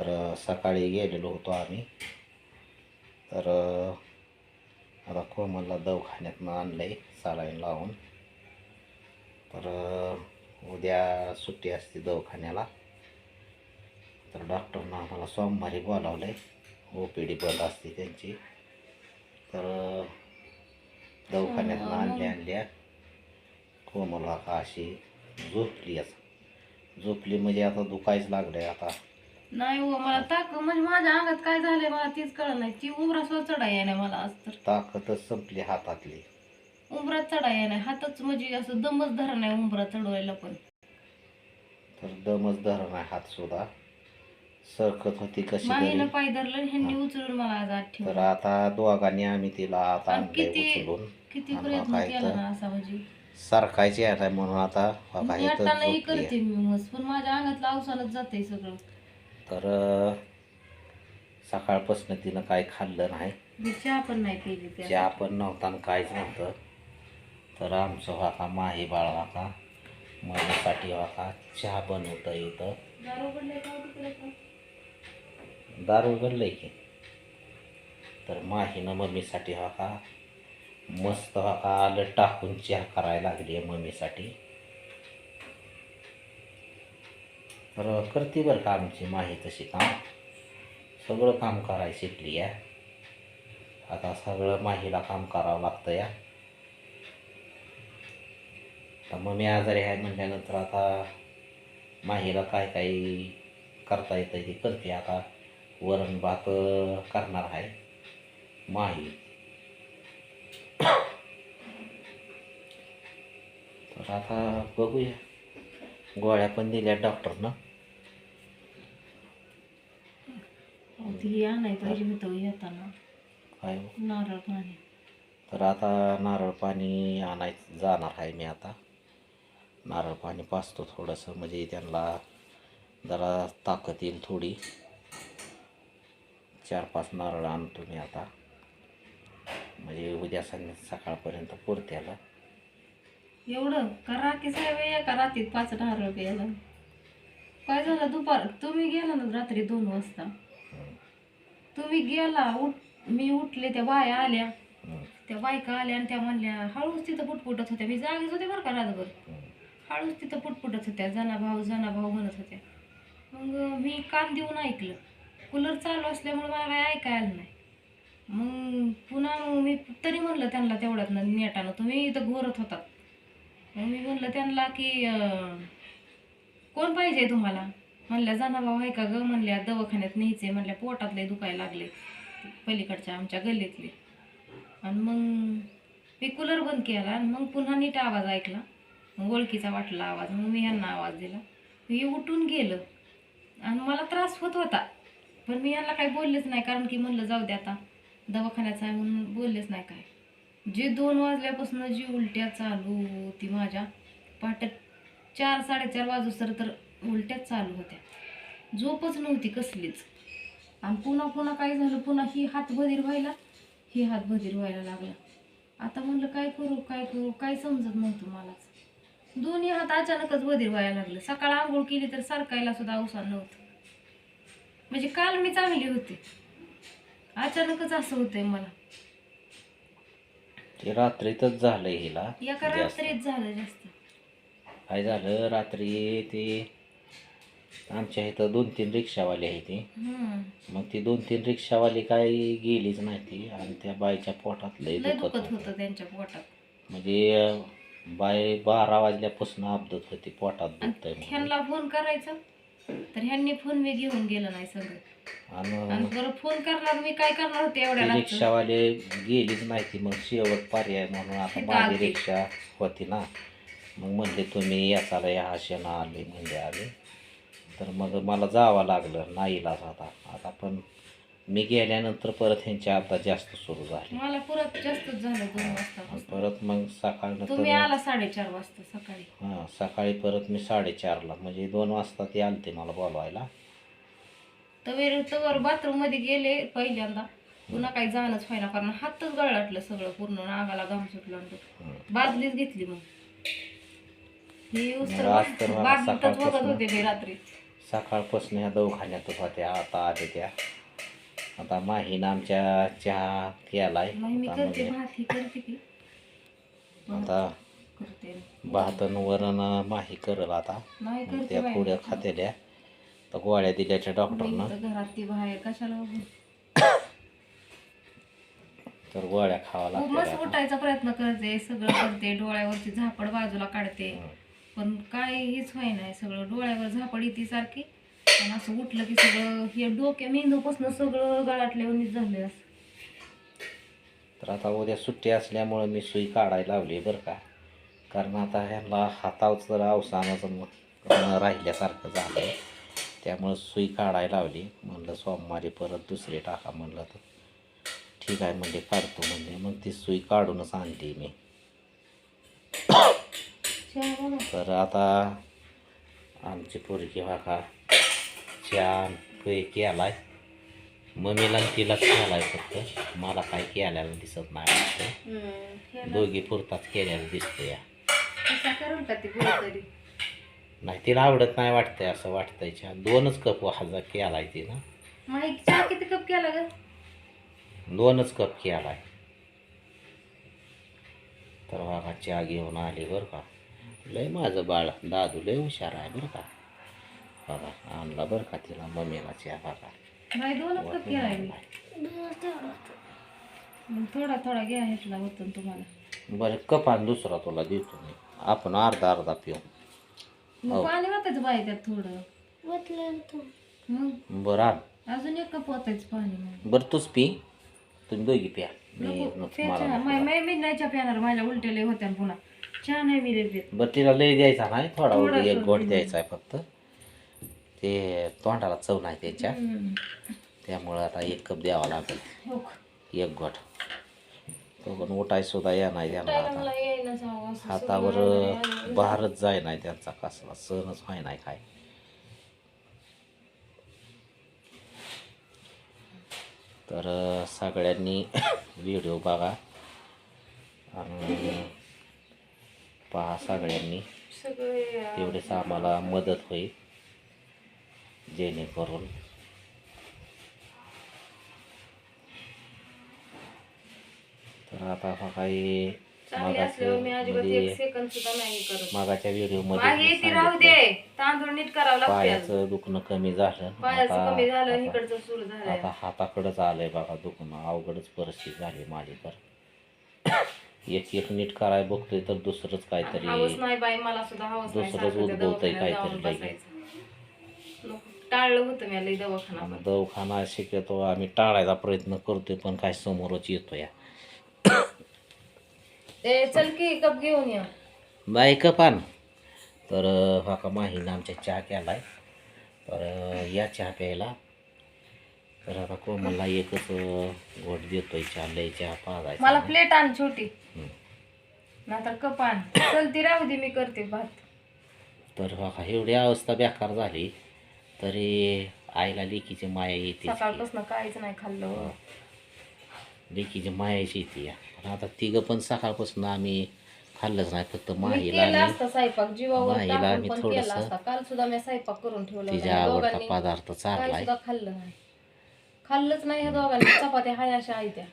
तर सकाळी गेलेलो होतो आम्ही. तर आता कोमलला दवाखान्यातनं आणलं आहे सालाईन लावून. तर उद्या सुट्टी असते दवाखान्याला. तर डॉक्टरनं आम्हाला सोमवारी बोलावलं आहे ओ पी डी बंद असते त्यांची. तर अ, दवाखान्यातनं आणल्या आणल्या कोमलला का अशी झोपली आता. झोपली म्हणजे आता दुखायच लागलं आहे आता. नाही हो मला ताक म्हणजे माझ्या अंगात काय झालंय मला तीच कळलं नाही. ती उमरा सुद्धा चढा येणार मला आज तर ताकदच संपली हातातली. उमरात चढा येणार हातच म्हणजे असं दमच धरा नाही उमरा चढवायला पण. तर दमच धरण हात सुद्धा. सरकत होती कशी माहीनं तरी पाय धरलं आणि ह्यांनी उचलून मला आज आठ तर ठेवलं आता दोघांनी आम्ही तिला आता आणि आणलंय किती- उचलून. किती आणि प्रयत्न काय केला तर- ना असा म्हणजे. सारखायची आहे म्हणून आता बघा इथं. करते मी मस्त पण माझ्या अंगातलं अवसानच जाते सगळं. तर सकाळपासून तिनं काय खाल्लं नाही. चहा पण नाही पिली चहा पण नव्हता आणि काहीच नव्हतं. तर आमचं वाका माही बाळ वाका माझ्यासाठी वाका चहा बनवतं इथं दारू उघडलंय का हो का? की. तर माहीनं मम्मीसाठी हा का मस्त हा का आलं टाकून चहा करायला लागली आहे मम्मीसाठी. तर करते बरं का आमची माही तशी काम. सगळं काम करायला शिकली आहे आता सगळं माहीला काम करावं लागतं या. तर मी आजारी आहे म्हटल्यानंतर आता माहीला काय काही करता येतं ते करते आता. वरण भात करणार आहे माही. तर आता बघूया. गोळ्या पण दिल्या डॉक्टरनं ती आणाय पाहिजे होतं येताना. काय हो? नारळ पाणी. तर आता नारळ पाणी आणायचं जाणार आहे मी आता. नारळ पाणी पाचतो थोडंसं म्हणजे त्यांना जरा ताकद येईल थोडी. चार पाच नारळ आणतो मी आता. म्हणजे उद्या संध्या सकाळपर्यंत पुरत्याला. एवढं करा की साहेब एका रात्रीत पाच दहा प्यायला काय झालं दुपार? तुम्ही गेला ना रात्री दोन वाजता. तुम्ही गेला उठ मी उठले त्या बाया आल्या. त्या बायका आल्या आणि त्या म्हणल्या हळूच तिथं पुटपुटत होत्या. मी जागीच होते बरं का रातभर. हळूच तिथं पुटपुटत होत्या. जना भाऊ जना भाऊ म्हणत होत्या. मग मी कान देऊन ऐकलं. कूलर चालू असल्यामुळे मला काही ऐकायला आलं नाही. मग पुन्हा मग मी तरी म्हणलं त्यांना तेवढ्यात नेटानं तुम्ही इथं घोरत होतात. मग मी म्हणलं त्यांना की कोण पाहिजे तुम्हाला? म्हणल्या जाना भाऊ आहे का ग? म्हणल्या दवाखान्यात न्यायचे म्हणल्या पोटातले दुखायला लागले. पलीकडच्या आमच्या गल्लीतले. आणि मग मी कूलर बंद केला आणि मग पुन्हा नीट आवाज ऐकला. मग ओळखीचा वाटला आवाज. मग मी यांना आवाज दिला. मी उठून गेलं. आणि मला त्रास होत होता. पण मी यांना काही बोललेच नाही. कारण की म्हणलं जाऊ दे आता. दवाखान्याचा आहे म्हणून बोललेच नाही काय. जे दोन वाजल्यापासून जी उलट्या चालू होती माझ्या पहाटे चार साडेचार वाजूसर तर उलट्याच चालू होत्या. झोपच नव्हती कसलीच. आणि पुन्हा पुन्हा काय झालं? पुन्हा ही हात बधीर व्हायला ही हात बधीर व्हायला लागला. आता म्हणलं काय करू काय करू? काय समजत नव्हतं मलाच. दोन्ही हात अचानकच बधीर व्हायला लागलं. सकाळ आंघोळ केली तर सरकायला सुद्धा अवसान नव्हतं. म्हणजे काल मी चांगली होते. अचानकच असं होतंय मला. ते रात्रीतच झालं हिला. एका जास्त. रात्रीत झालं जास्त. काय झालं. रात्री ते आमच्या इथं दोन तीन रिक्षावाले आहे ते. हम्म. मग ती दोन तीन रिक्षावाली काही गेलीच नाही ती. आणि त्या बाईच्या पोटात लय लय दुखत दुखत होतं. होतं त्यांच्या पोटात. म्हणजे अं, बाई बारा वाजल्यापासून अपदत होती पोटात दुखतंय म्हणून. ह्यांना फोन करायचा? तर ह्यांनी फोन मी घेऊन गेलं नाही सगळं. आणि आणि बरं फोन करणार मी काय करणार होते एवढ्या ती रात्री? रिक्षावाले गेलीच नाही ती मग शेवट पर्याय म्हणून आता माझी. रिक्षा होती ना. मग म्हणले तुम्ही याचाला या आशेनं आले म्हणजे आले. तर मग मला जावं लागलं नाईलाच आता. आता पण मी गेल्यानंतर परत ह्यांची आता जास्त सुरू झाली. मला परत जास्तच झालं दोन आणि वाजता परत मग तुम्ही आला साडेचार वाजता सकाळी. हां सकाळी परत मी साडेचारला म्हणजे दोन वाजता ते आलते मला बोलवायला. तवेर तवर बाथरूममध्ये गेले पहिल्यांदा. पुन्हा काही जाणंच व्हायना कारण हातच गळाटलं सगळं पूर्ण नागाला घाम सुटलं. बादलीच घेतली मग. ही मग उस्तर आज तर मला बादलीतच बघत सकाळपासून- होते मी रात्री. सकाळपासून ह्या होत्या आता आले त्या. आता माहीनं आमच्या चहा केलाय मग मी आता करते म्हणजे भात ही करते की. आता करते. वरण माही करल आता. नाही मग करते त्या बाई. पुढ्या खातेल्या तर गोळ्या दिल्याच्या डॉक्टरनं घरात ती बाहेर कशाला उभी? तर गोळ्या खावा मस्त लागतात उठायचा प्रयत्न करते सगळं करते डोळ्यावरची झापड बाजूला काढते. पण काय हेच व्हाय नाही सगळं डोळ्यावर झापड येते सारखी. आणि असं उठलं की सगळं हे डोक्या मेंदूपासून सगळं गळाटल्यावर झालं असं. तर आता उद्या सुट्टी असल्यामुळं मी सुई काढायला लावली बरं का. कारण आता ह्यांना हातावच जर अवसानाचं म- राहिल्यासारखं झालं त्यामुळं सुई काढायला लावली. म्हणलं सोमवारी परत दुसरी टाका म्हणलं तर. ठीक आहे म्हणजे काढतो म्हणजे मग ती सुई काढूनच आणली मी. तर आता आमची पोरगी का छान काही केलाय. मम्मीला आणि तिलाच केलाय फक्त. मला काय केलेला दिसत नाही दोघी पुरताच केलेलं दिसतं या कसा करून का ती कुठेतरी नाही तिला आवडत नाही वाटतंय असं वाटतंय. छान. दोनच कप वाजा केलाय तिनं. माईक चहा किती कप केला ग? दोनच कप केलाय. तर बघा चहा घेऊन आली बरं का. लय माझं बाळ दादू लय हुशार आहे बरं का. बघा आणला बरं का तिला मम्मीला चहा दोनच कप केलाय मग थोडा थोडा घ्या घेतला होतं तुम्हाला. बरं कप आणि दुसरा तुला देतो मी. आपण अर्धा अर्धा पिऊ. मग हो. पाणी वाटायचं बाई त्यात थोडं. मग बरं. आण अजून एक कप वाटायचं पाणी मग. बरं तूच पी. तुम्ही दोघी प्या. मी नको, नको ते मला चहा नको. मै- मै- मी नाही चहा प्याणार माझ्या उलट्या लय होत्या पुन्हा. चहा नाही मी देत बरं तिला लय द्यायचा नाही थोडा. उलट एक गोट द्यायचा आहे फक्त. ते तोंडाला चव नाही त्याच्या. हम्म. त्यामुळं आता एक कप द्यावा लागेल. हो का? एक गोट. तो पण उठाय सुद्धा या नाही त्यांना आता. हातावर बहारच जाय नाही त्यांचा कसला सणच व्हाय नाही काय. तर सगळ्यांनी व्हिडिओ बघा. आणि पहा सगळ्यांनी. तेवढेच आम्हाला मदत होईल. जेणेकरून तर आता काही चांगले असल्यावर मी अजिबात एक मागाच्या सेकंद सुद्धा नाही करत. मागाच्या व्हिडिओ मागे मध्ये ती राहू दे. तांदूळ नीट करावं लागते पायाचं दुखणं कमी झालं. पायाचं आता- कमी झालं आता- इकडचं सुरू झालंय. आता हाताकडंच आलंय बघा दुखणं. अवघडच परिस्थिती झाली माझी तर. एक एक नीट कराय बघतोय तर दुसरंच काहीतरी हवस नाही बाई मला सुद्धा हवस नाही दुसरंच सारखं त्या उद्भवतंय दवाखान्यात काहीतरी लगेच. बसायचं. नको, टाळलं होतं मी लई दवाखाना दवाखाना शक्यतो आम्ही टाळायचा प्रयत्न करतोय पण काय समोरच येतो या ए चल की कप घेऊन या. बाई कपान तर हा का माहीनं आमच्या चहा केलाय तर या चहा प्यायला. तर आता कोमलला एकच घोट देतोय चहा लय चहा पाजायचा मला नाही. प्लेट आण छोटी. नाहीतर कप आण. चल ती राहू दे मी करते भात. तर बघा एवढी अवस्था बेकार झाली तरी आईला लेकीची माया येते. सकाळपासून काहीच नाही खाल्लं. हो. लेकीची मायाची येते या पण आता तिघं पण सकाळपासून आम्ही खाल्लंच नाही फक्त मी माहीला केला आणि असता स्वयंपाक जीवावर माईला टाकून आम्ही पण थोडंसं- केला असता. काल सुद्धा मी स्वयंपाक करून ठेवला तिच्या होता. आवडता दोघांनी पदार्थ काय सुद्धा खाल्लं नाही. खाल्लंच नाही ह्या दोघांनी. चपात्या हाय अशा आहेत त्या.